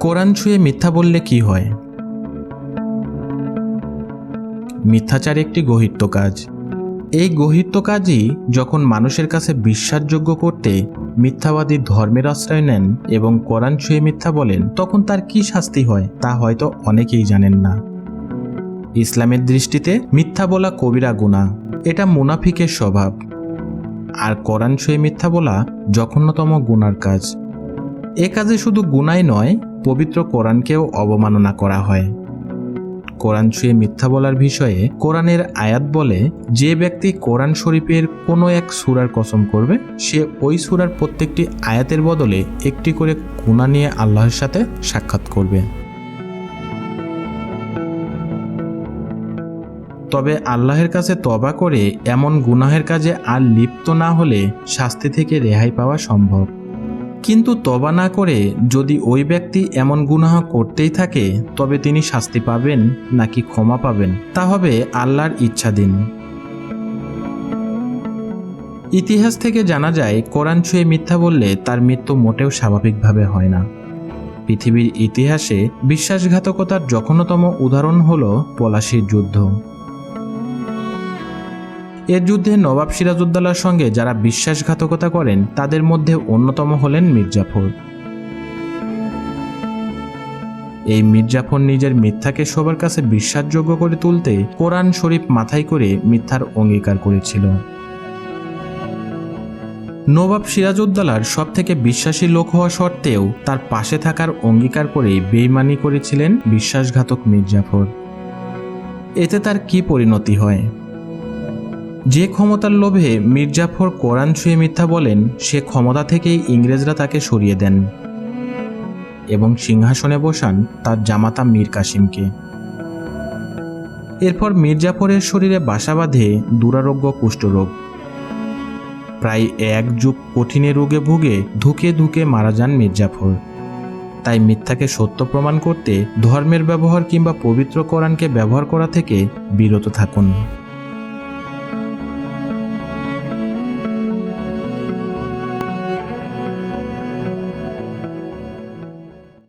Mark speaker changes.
Speaker 1: কোরআন ছুঁয়ে মিথ্যা বললে কি হয়? মিথ্যাচার একটি গহিত্য কাজ। এই গহিত্য কাজই যখন মানুষের কাছে বিশ্বাসযোগ্য করতে মিথ্যাবাদী ধর্মের আশ্রয় নেন এবং কোরআন ছুঁয়ে মিথ্যা বলেন, তখন তার কি শাস্তি হয় তা হয়তো অনেকেই জানেন না। ইসলামের দৃষ্টিতে মিথ্যা বলা কবিরা গুণা এটা মুনাফিকের স্বভাব। আর কোরআন ছুঁয়ে মিথ্যা বলা জঘন্যতম গুনার কাজ। এ কাজে শুধু গুনাই নয়, পবিত্র কোরআনকেও অবমাননা করা হয়। কোরআন ছুঁয়ে মিথ্যা বলার বিষয়ে কোরআনের আয়াত বলে, যে ব্যক্তি কোরআন শরীফের কোনো এক সুরার কসম করবে, সে ওই সুরার প্রত্যেকটি আয়াতের বদলে একটি করে গুণা নিয়ে আল্লাহর সাথে সাক্ষাৎ করবে। তবে আল্লাহের কাছে তবা করে এমন গুনাহের কাজে আর লিপ্ত না হলে শাস্তি থেকে রেহাই পাওয়া সম্ভব। কিন্তু তবা না করে যদি ওই ব্যক্তি এমন গুনাহ করতেই থাকে, তবে তিনি শাস্তি পাবেন নাকি ক্ষমা পাবেন? তা হবে আল্লাহর ইচ্ছাধীন ইতিহাস থেকে জানা যায়, কোরআন ছুঁয়ে মিথ্যা বললে তার মৃত্যু মোটেও স্বাভাবিকভাবে হয় না। পৃথিবীর ইতিহাসে বিশ্বাসঘাতকতার যখনতম উদাহরণ হল পলাশির যুদ্ধ। এর যুদ্ধে নবাব সিরাজউদ্দৌলার সঙ্গে যারা বিশ্বাসঘাতকতা করেন, তাদের মধ্যে অন্যতম হলেন মির্জাফর। এই মির্জাফর নিজের মিথ্যাকে সবার কাছে বিশ্বাসযোগ্য করে তুলতে কোরআন শরীফ মাথায় করে মিথ্যার অঙ্গীকার করেছিল। নবাব সিরাজউদ্দৌলার সব থেকে বিশ্বাসী লোক হওয়া সত্ত্বেও তার পাশে থাকার অঙ্গীকার করে বেইমানি করেছিলেন বিশ্বাসঘাতক মির্জাফর। এতে তার কি পরিণতি হয়? যে ক্ষমতার লোভে মির্জাফর কোরআন ছুঁয়ে মিথ্যা বলেন, সে ক্ষমতা থেকেই ইংরেজরা তাকে সরিয়ে দেন এবং সিংহাসনে বসান তার জামাতা মীর কাসিমকে। এরপর মির্জাফরের শরীরে বাসা বাঁধে দুরারোগ্য কুষ্ঠরোগ। প্রায় এক যুগ কঠিনে রোগে ভুগে ধুকে ধুকে মারা যান মির্জাফর। তাই মিথ্যাকে সত্য প্রমাণ করতে ধর্মের ব্যবহার কিংবা পবিত্র কোরআনকে ব্যবহার করা থেকে বিরত থাকুন।